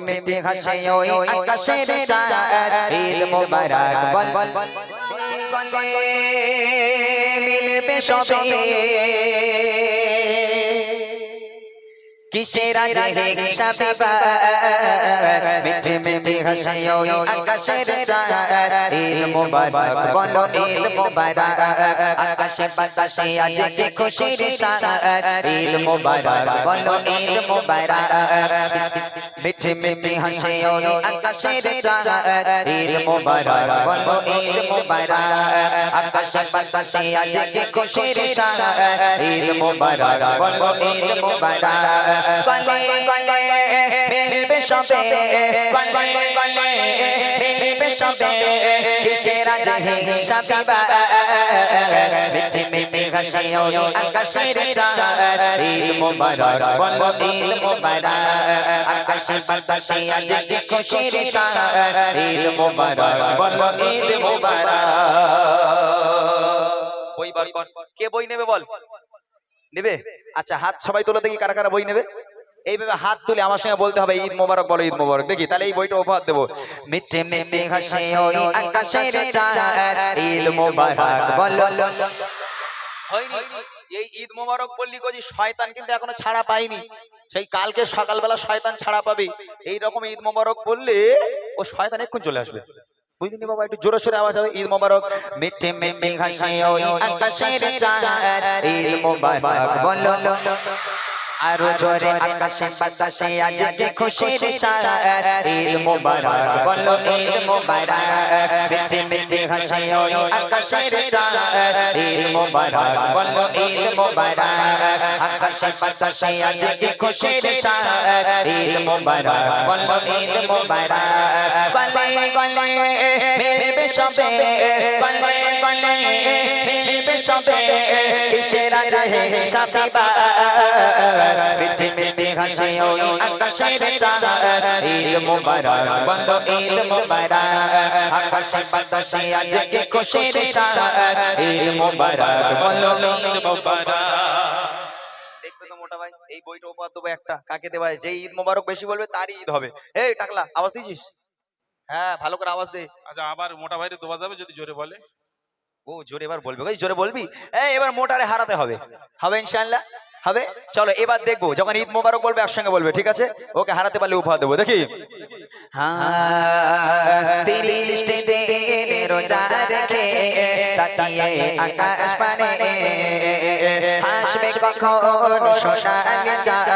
মিঠে হাসে ওই আকাশের চাঁদ ঈদ মোবারক বল বল গলে মিলবে সবে কিসের আজে হিংসাবে মিঠে মিঠে হাসে ওই আকাশের চাঁদ ঈদ মোবারক বলো ঈদ মোবারক আকাশে বাতাসে আজ যে খুশির সাদ ঈদ মোবারক বলো ঈদ মোবারক মিঠে মিঠে হাসে ওই আকাশের চাঁদ ঈদ মোবারক বলো ঈদ মোবারক আকাশে বাতাসে আজ যে খুশির সাদ ঈদ মোবারক বলো ঈদ মোবারক। গলে গলে মিলবে সবে গলে গলে মিলবে সবে কিসের আজ হিংসা মিঠে কে বই নেবে বল নেবে আচ্ছা হাত সবাই তোলো দেখি কারা কারা বই নেবে এইভাবে হাত তুলে আমার সঙ্গে বলতে হবে ঈদ মোবারক বলো ঈদ মোবারক দেখি তাহলে এই বইটা উপহার দেবো মিঠে মিঠে হাসে ঈদ মোবারক বলো হয়নি। এই ঈদ মোবারক বললি কজি শয়তান কিন্তু এখনও ছাড়া পায়নি। সেই কালকে সকালবেলা শয়তান ছাড়া পাবে। এই রকম ঈদ মোবারক বললে ও শয়তান এক্ষুন চলে আসবে। বুঝলি বাবা? একটু জোরে সোরে আওয়াজ হবে। ঈদ মোবারক। মিঠে ওই আকাশের চাঁদ। ঈদ মোবারক বলো আরও জোরে আকাশে বাতাসে আজ যে খুশির সাদ ঈদ মোবারক। বলো ঈদ মোবারক। মিঠে মিঠে হাসে ওই আকাশের চাঁদ, ঈদ মোবারক। বলো ঈদ মোবারক। আকাশে বাতাসে আজ যে খুশির সাদ ঈদ মোবারক। বলো ঈদ মোবারক। গলে গলে দেখবে তো মোটা ভাই, এই বইটা উপহার দেবো একটা। কাকে দেওয়া যে ঈদ মোবারক বেশি বলবে, তারই ঈদ হবে। এই টাকলা, আওয়াজ দিছিস হ্যাঁ ভালো করে আওয়াজ দে। আচ্ছা আবার মোটা ভাইরে দেওয়া যাবে যদি জোরে বলে। ও জোরে এবার বলবে। ওই জোরে বলবি? এই এবার মোটারে হারাতে হবে। হবে ইনশাআল্লাহ? হবে? চলো এবার দেখব। যখন ঈদ মোবারক বলবে একসঙ্গে বলবে ঠিক আছে? ওকে হারাতে পারলে উপহার দেবো দেখি। হ্যাঁ হাসবে কখন চাঁদ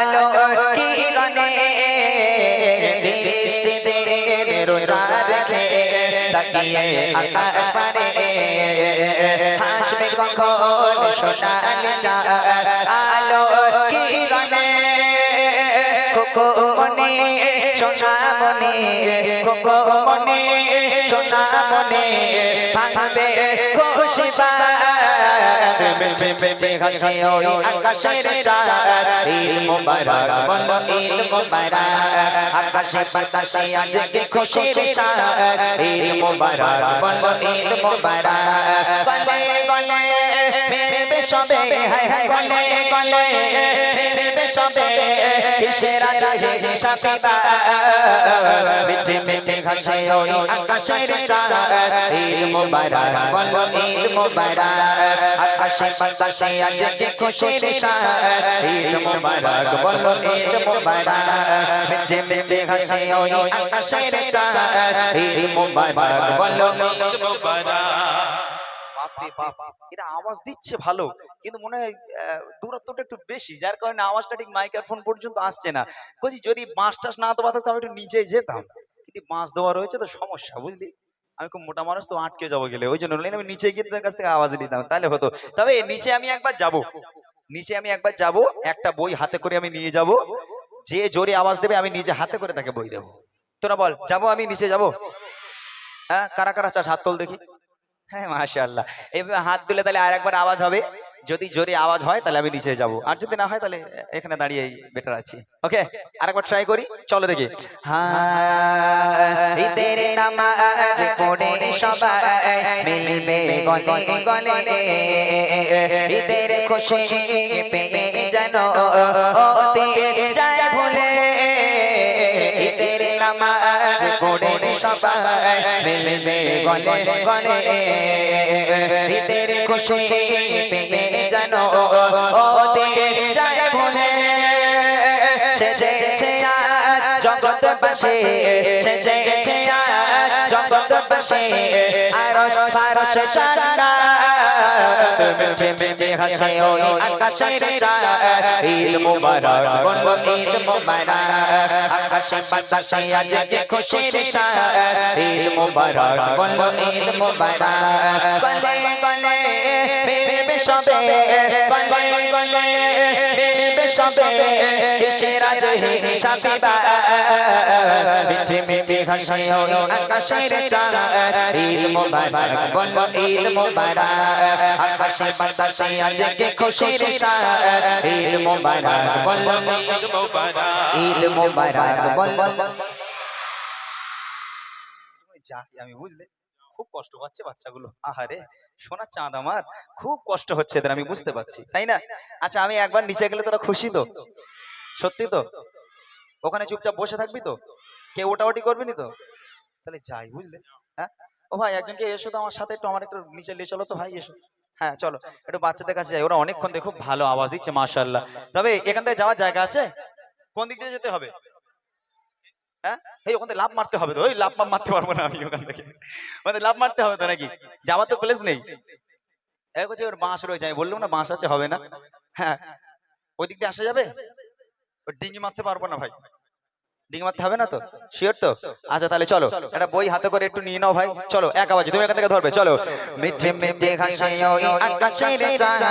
আলো কিরণে রোজা রেখে তাকিয়ে আকাশ পারে হাসবে কখন সোনালি চাঁদ আলো কিরণে কোকো মনে, সোনা মনে কোকো মনে, সোনা মনে, ভাঙবে খুশি হাসে ওই আকাশের চাঁদ, ঈদ মোবারক বলো ঈদ মোবারক। আকাশে মেরে সবে হায় হায় গলে গলে মেরে সবে কিসের রাজা সাপিবা মিঠে মিঠে ঘাসে ওই আকাশের চাঁদ। ঈদ মোবারক বলো ঈদ মোবারক। আকাশে বাতাসে আজ যে খুশির সাদ। ঈদ মোবারক বলো ঈদ মোবারক। মিঠে মিঠে ঘাসে ওই আকাশের চাঁদ। ঈদ মোবারক বলো ঈদ বাপরে এরা আওয়াজ দিচ্ছে ভালো। কিন্তু মনে হয় দূরত্বটা একটু বেশি, যার কারণে আওয়াজটা ঠিক মাইক্রোফোন পর্যন্ত আসছে না। যদি বাঁশ টাস না একটু নিচে যেতাম। কিন্তু বাঁশ দেওয়া রয়েছে তো সমস্যা, বুঝলি? আমি খুব মোটা মানুষ তো আটকে যাব গেলে, ওই জন্য আমি নিচে গিয়ে তাদের কাছ থেকে আওয়াজ নিতাম, তাহলে হতো। তবে নিচে আমি একবার যাব, নিচে আমি একবার যাব, একটা বই হাতে করে আমি নিয়ে যাব, যে জোরে আওয়াজ দেবে আমি নিজে হাতে করে তাকে বই দেবো। তোরা বল, যাব আমি নিচে যাব? হ্যাঁ কারা কারা চাস হাত তোল দেখি। হ্যাঁ মাশাআল্লাহ। এভাবে হাত দিলে তাহলে আর একবার আওয়াজ হবে। যদি জোরে আওয়াজ হয়, তাহলে আমি নিচে যাব। আর যদি না হয়, তাহলে এখানে দাঁড়িয়ে বেটার আছি। ওকে আরেকবার ট্রাই করি। চলো দেখি। যেন পড়ে সবাই মিলবে গলে গলে ঈদের খুশি পেয়ে জানো ওতে যায় ভুলে সেজেছে আজ জগৎ বাসে সেজেছে আজ বাসে আর ফারস চান্না মিঠে মিঠে হাসে ওই আকাশের চাঁদ। ঈদ মুবারক বলব ঈদ মুবারক। আকাশে বাতাসে আজ যে খুশির সাথ ঈদ মুবারক বলব ঈদ মুবারক। গলে গলে মিলবে সবে। গলে গলে সবে কিসের আজ হিসাবিবা মিঠে মিঠে হাসে আকাশের চাঁদ। ঈদ মুবারক বলব ঈদ মুবারক। আকাশে বাতাসে আজ খুশির সাথ। ঈদ মুবারক বলব ঈদ মোবারক। ঈদ মুবারক বলব। আমি বুঝলে। খুব কষ্ট পাচ্ছে বাচ্চাগুলো। আহারে সোনা চাঁদ আমার খুব কষ্ট হচ্ছে এদের আমি বুঝতে পারছি। তাই না? আচ্ছা আমি একবার নিচে গেলে তোরা খুশি তো? সত্যি তো? ওখানে চুপচাপ বসে থাকবি তো? কেউ ওটাওটি করবি নি তো? তাহলে যাই বুঝলে? হ্যাঁ? ও ভাই একজনকে এসো তো আমার সাথে একটু আমার একটু নিচে নিয়ে চলো তো ভাই এসো। হ্যাঁ চলো। একটু বাচ্চাদের কাছে যাই ওরা অনেকক্ষণ দিয়ে খুব ভালো আওয়াজ দিচ্ছে মাশাল্লাহ তবে এখান থেকে যাওয়ার জায়গা আছে? কোন দিক দিয়ে যেতে হবে? হ্যাঁ? এই ওখান থেকে লাভ মারতে হবে তো। ওই লাভ মারতে পারব না আমি ওখান থেকে। ওখানে লাভ মারতে হবে তো নাকি? যাওয়ার তো প্লেস নেই। এক হচ্ছে ওর বাঁশ রয়েছে আমি বললাম, না, বাঁশ আছে, হবে না। হ্যাঁ। ওই দিক দিয়ে আসা যাবে? ওর ডিঙি মারতে পারব না ভাই। ডিঙি মারতে হবে না তো? শিওর তো? আচ্ছা তাহলে চলো। একটা বই হাতে করে একটু নিয়ে নাও ভাই। চলো এক আওয়াজে তুমি এখান থেকে ধরবে চলো। মিঠে মিঠে হাসে ওই আকাশে রে চাঁদ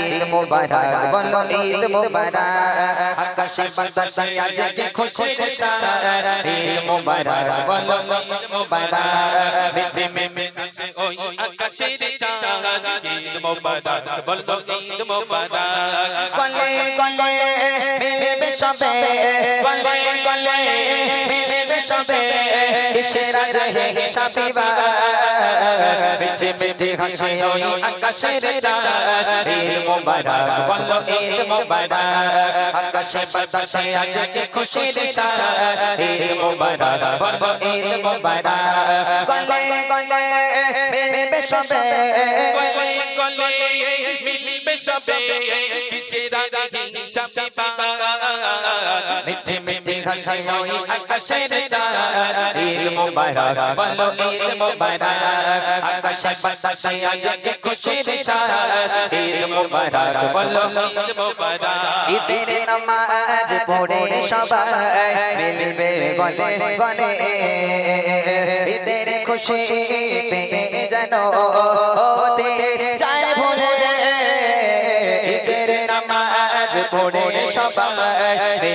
ঈদ মোবারক বলো ঈদ মোবারক আকাশে বাতাসে আজ কি খুশি সাথ ঈদ মোবারক বলো ঈদ মোবারক মিঠে মিঠে ওই আকাশের চাঁদ ঈদ মোবারক বলব ঈদ মোবারক গলে গলে মিলবে সবে গলে গলে মিলবে সবে কিসের আজ হে মিঠে মিঠে হাসে ওই আকাশের চাঁদ ঈদ মোবারক বলো ঈদ মোবারক। আকাশে বাতাসে আজ যে খুশির সাথ ঈদ মোবারক বলো ঈদ মোবারক। গলে গলে সবে। গলে গলে মিলবে সবে। কিসের আগে হিসাবে মিঠে মিঠে হাসে ওই আকাশের চাঁদ ঈদ মোবারক, বলো ঈদ মোবারক, আকাশে বাতাসে আজ খুশির সাথ ঈদ মোবারক, বলো ঈদ মোবারক। ঈদের নামাজ পড়ে সবাই মিলবে গলে গলে ঈদের খুশি পেয়ে যেন ওতে যায় ভুলে। ঈদের নামাজ পড়ে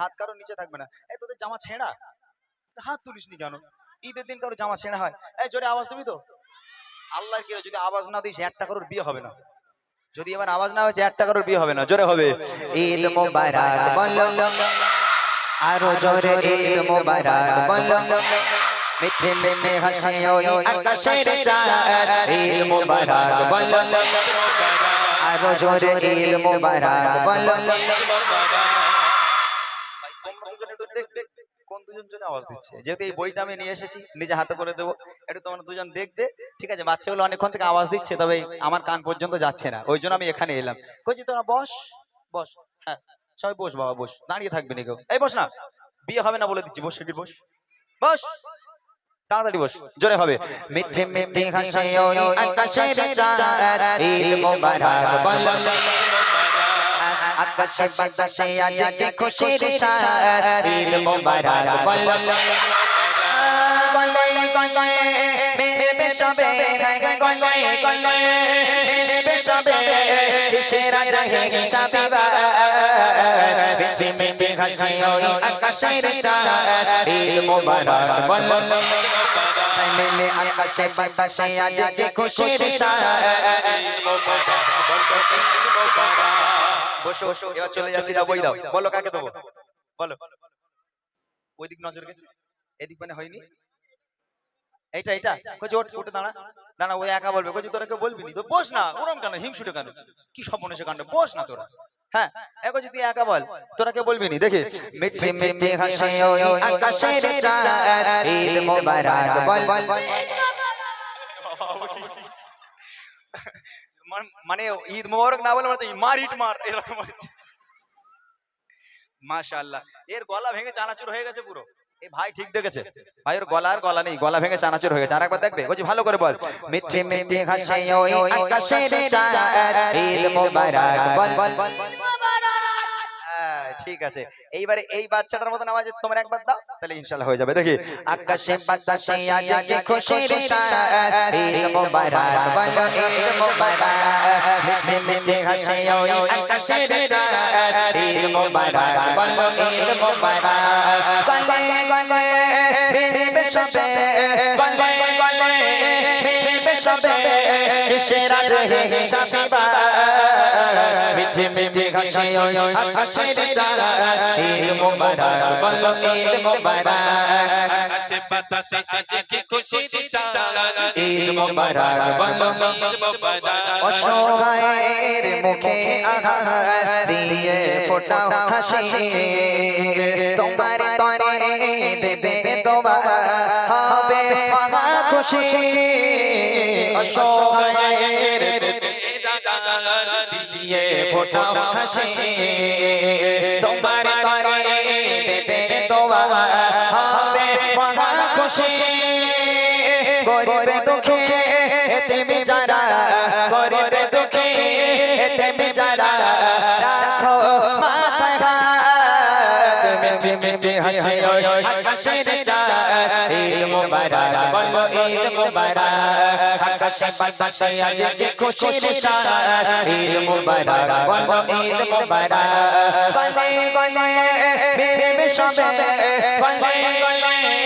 হাত কারও নিচে থাকবে না। এই তোদের জামা ছেঁড়া? হাত তুলিসনি কেন? ঈদের দিন কারও জামা ছেঁড়া হয়? এই জোরে আওয়াজ দিবি তো? আল্লাহর কি যদি আওয়াজ না দিস, একটা কারোর বিয়ে হবে না। যদি এবার আওয়াজ না হয়েছে, একটা কারোর বিয়ে হবে না। জোরে হবে। ঈদ আরও জোরে ঈদ মোবারক মিঠে মিঠে হাসে ওই আকাশের চাঁদ। ঈদ মোবারক বলো আরও জোরে ঈদ মোবারক বলো আওয়াজ দিচ্ছে। যেহেতু এই বইটা আমি নিয়ে এসেছি নিজে হাতে করে দেবো। একটু তোমরা দুজন দেখবে ঠিক আছে? বাচ্চাগুলো অনেকক্ষণ থেকে আওয়াজ দিচ্ছে তবে আমার কান পর্যন্ত যাচ্ছে না। ওই জন্য আমি এখানে এলাম। কইছি তোরা বস বস হ্যাঁ সবাই বস বাবা বস। দাঁড়িয়ে থাকবি না কেউ। এই বস না। বিয়ে হবে না বলে দিচ্ছি। বস শিগগির বস। বস তাড়াতাড়ি বস। জোরে হবে। মিঠে মিঠে হাসে ওই আকাশের চাঁদ ঈদ মোবারক। বলো। আকাশে বাতাসে আজ যে খুশির সাথ ঈদ মোবারক বলো গলে গলে মিলবে সবে গলে গলে মিলবে সবে কিসের রাজা হিসাবে মিঠে মিঠে হাসি ওই আকাশের চাঁদ ঈদ মোবারক বলো মেলে আকাশে বাতাসে আজ যে খুশির সাথ বসো বসো এবার চলে যাচ্ছি দাও বই দাও বলো কাকে দেবো বলো ওইদিক নজর গেছে এদিক মানে হয়নি এইটা এইটা কইছে ওঠ উঠে দাঁড়া দাঁড়া ওই একা বলবে কইছে তোরা কেউ বলবি তো বস না ওরম কেন হিংসুটে কেন কি সব মনে কাণ্ড বস না তোরা হ্যাঁ এ কইছে তুই একা বল তোরা কেউ বলবি নি দেখি মিঠে মিঠে হাসে ওই আকাশের চাঁদ ঈদ মোবারক বল মান- মানে ঈদ মোবারক না বলে মানে মার ইট মার এরকম হচ্ছে। মাশাআল্লাহ। এর গলা ভেঙে চানাচুর হয়ে গেছে পুরো। এই ভাই ঠিক দেখেছে। ভাই ওর গলা আর গলা নেই গলা ভেঙে চানাচুর হয়ে গেছে। আরেকবার দেখবে বলছি ভালো করে বল। মিঠে মিঠে হাসে ওই আকাশের চাঁদ ঈদ মোবারক বল। বল হ্যাঁ, ঠিক আছে। এইবারে এই বাচ্চাটার মতন আওয়াজ তোমরা একবার দাও। তাহলে ইনশাআল্লাহ হয়ে যাবে। দেখি আকাশে বাতাসে আজ যে খুশির সাথ ঈদ মোবারক বলো ঈদ মোবারক মিঠে মিঠে হাসে ওই আকাশের চাঁদ ঈদ মোবারক বলো ঈদ মোবারক গলে গলে মিলবে সবে মিলবে সবে কিসের আজ হে মিঠে মিঠে হাসে ওই আকাশের চাঁদ ঈদ মোবারক বলো ঈদ মোবারক। আকাশে বাতাসে আজকে খুশির সাথ ঈদ মোবারক বলো ঈদ মোবারক। অসহায়ের মুখে আহার দিয়ে ফোটাও হাসি। তোমার তরে দেবে তোমার খুশি অসহায়ের দিয়ে ফোটাও হাসি তোমার তরে দেবে খুশি। গরিবে দুঃখে তুমি যারা, গরিবে দুঃখে তুমি যারা, রাখো মিঠে হাসি। মোবারক বলো ঈদ মোবারক আকাশে বাতাসে আজ যে খুশির সাথ ঈদ মোবারক বলো ঈদ মোবারক গলে গলে মিলবে সবে গলে গলে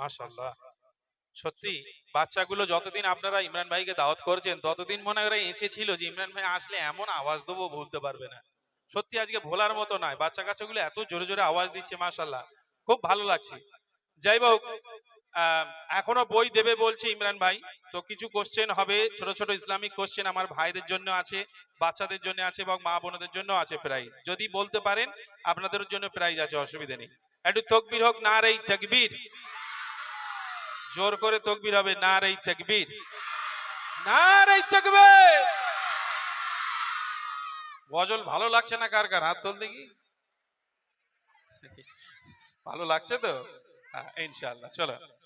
মাশাআল্লাহ। সত্যি বাচ্চাগুলো যতদিন আপনারা ইমরান ভাইকে দাওয়াত করছেন ততদিন মনে করে এঁচে ছিল যে ইমরান ভাই আসলে এমন আওয়াজ দেবো ভুলতে পারবে না। সত্যি আজকে ভোলার মতো নয় বাচ্চা কাচ্চাগুলো এত জোরে জোরে আওয়াজ দিচ্ছে মাশাআল্লাহ। খুব ভালো লাগছে। যাই হোক এখনও বই দেবে বলছে ইমরান ভাই। তো কিছু কোশ্চেন হবে ছোট ছোট ইসলামিক কোশ্চেন আমার ভাইদের জন্য আছে বাচ্চাদের জন্য আছে এবং মা বোনদের জন্য আছে প্রাইজ যদি বলতে পারেন আপনাদের জন্য প্রাইজ আছে অসুবিধা নেই। একটু তকবির হোক না রে তকবির। জোর করে তকবির হবে না রে তকবির। না রে তকবির! গজল ভালো লাগছে না কার কার? হাত তোল দেখি। ভালো লাগছে তো? ইনশাল্লাহ ইনশাআল্লাহ, চলো।